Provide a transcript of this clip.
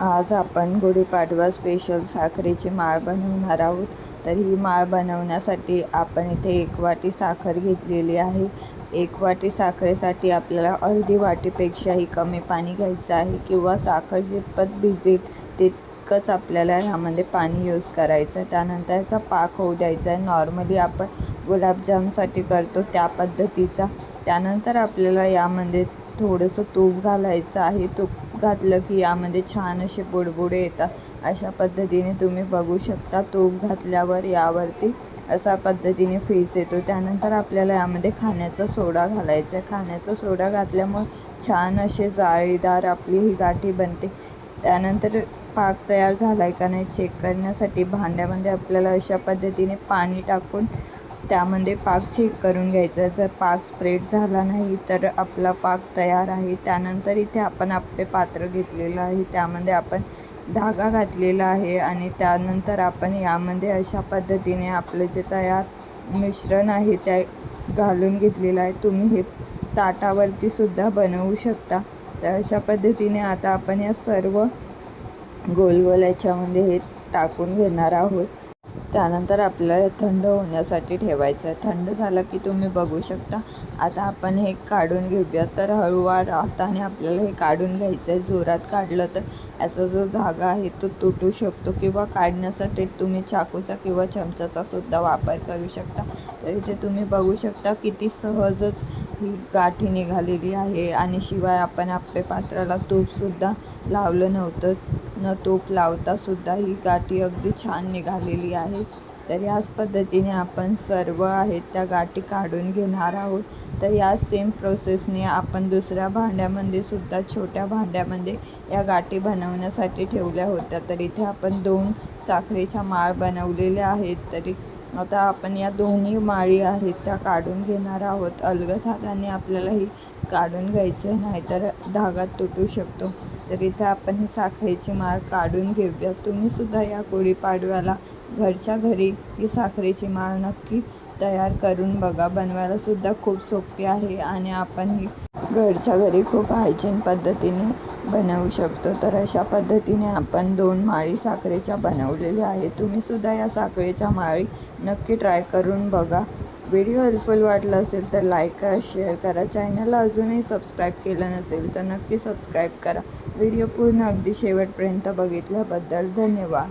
आज आपण गुढीपाडवा स्पेशल साखरेची माळ बनवणार आहोत. तर ही माळ बनवण्यासाठी आपण इथे एक वाटी साखर घेतलेली आहे. एक वाटी साखरेसाठी आपल्याला अर्धी वाटीपेक्षाही कमी पाणी घ्यायचं आहे किंवा साखर जितपत भिजेल तितकंच आपल्याला ह्यामध्ये पाणी यूज करायचं. आहे त्यानंतर याचा पाक होऊ द्यायचा आहे. नॉर्मली आपण गुलाबजामसाठी करतो त्या पद्धतीचा. त्यानंतर आपल्याला यामध्ये थोडंसं तूप घालायचं आहे. तूप घातलं की यामध्ये छान असे बुडबुडे येतात. अशा पद्धतीने तुम्ही बघू शकता तूप घातल्यावर यावरती अशा पद्धतीने फेस येतो. त्यानंतर आपल्याला यामध्ये खाण्याचा सोडा घालायचा आहे. खाण्याचा सोडा घातल्यामुळे छान असे जाळीदार आपली ही गाठी बनते. त्यानंतर पाक तयार झाला आहे का नाही चेक करण्यासाठी भांड्यामध्ये आपल्याला अशा पद्धतीने पाणी टाकून त्यामध्ये पाक चेक करून घ्यायचा. जर पाक स्प्रेड झाला नाही तर आपला पाक तयार आहे. त्यानंतर इथे आपण आपले पात्र घेतलेलं आहे. त्यामध्ये आपण धागा घातलेला आहे आणि त्यानंतर आपण यामध्ये अशा पद्धतीने आपलं जे तयार मिश्रण आहे त्या घालून घेतलेलं आहे. तुम्ही हे ताटावरती सुद्धा बनवू शकता. तर अशा पद्धतीने आता आपण या सर्व गोल गोल याच्यामध्ये हे टाकून घेणार आहोत. त्यानंतर आपल्याला थंड होण्यासाठी ठेवायचं आहे. थंड झालं की तुम्ही बघू शकता. आता आपण हे काढून घेऊया. तर हळूवार हाताने आपल्याला हे काढून घ्यायचं आहे जोरात काढलं तर याचा जो धागा आहे तो तुटू शकतो किंवा काढण्यासाठी तुम्ही चाकूचा किंवा चमचाचा सुद्धा वापर करू शकता. तर इथे तुम्ही बघू शकता किती सहजच ही गाठी निघालेली आहे. आणि शिवाय आपण आपल्या पात्राला तूपसुद्धा लावलं नव्हतं. न तूप लावतासुद्धा ही गाठी अगदी छान निघालेली आहे. तर याच पद्धतीने आपण सर्व आहेत त्या गाठी काढून घेणार आहोत. तर या सेम प्रोसेसने आपण दुसऱ्या भांड्यामध्ये सुद्धा छोट्या भांड्यामध्ये या गाठी बनवण्यासाठी ठेवल्या होत्या. तर इथे आपण दोन साखरेच्या माळ बनवलेल्या आहेत. तरी आता आपण या दोन्ही माळी आहेत त्या काढून घेणार आहोत. अलगद हाताने आपल्याला ही काढून घ्यायचं नाही तर धागा तुटू शकतो. तर इथे आपण ही साखरेची माळ काढून घेऊया. तुम्हीसुद्धा या गुढीपाडव्याला घरच्या घरी ही साखरेची माळ नक्की तयार करून बघा. बनवायला सुद्धा खूप सोपी आहे आणि आपण ही घरच्या घरी खूप हायजीन पद्धतीने बनवू शकतो. तर अशा पद्धतीने आपण दोन माळी साखरेच्या बनवलेल्या आहेत. तुम्हीसुद्धा या साखरेच्या माळी नक्की ट्राय करून बघा. व्हिडिओ हेल्पफुल वाटला असेल तर लाईक करा शेअर करा. चॅनलला अजूनही सबस्क्राईब केलं नसेल तर नक्की सबस्क्राईब करा. व्हिडिओ पूर्ण अगदी शेवटपर्यंत बघितल्याबद्दल धन्यवाद.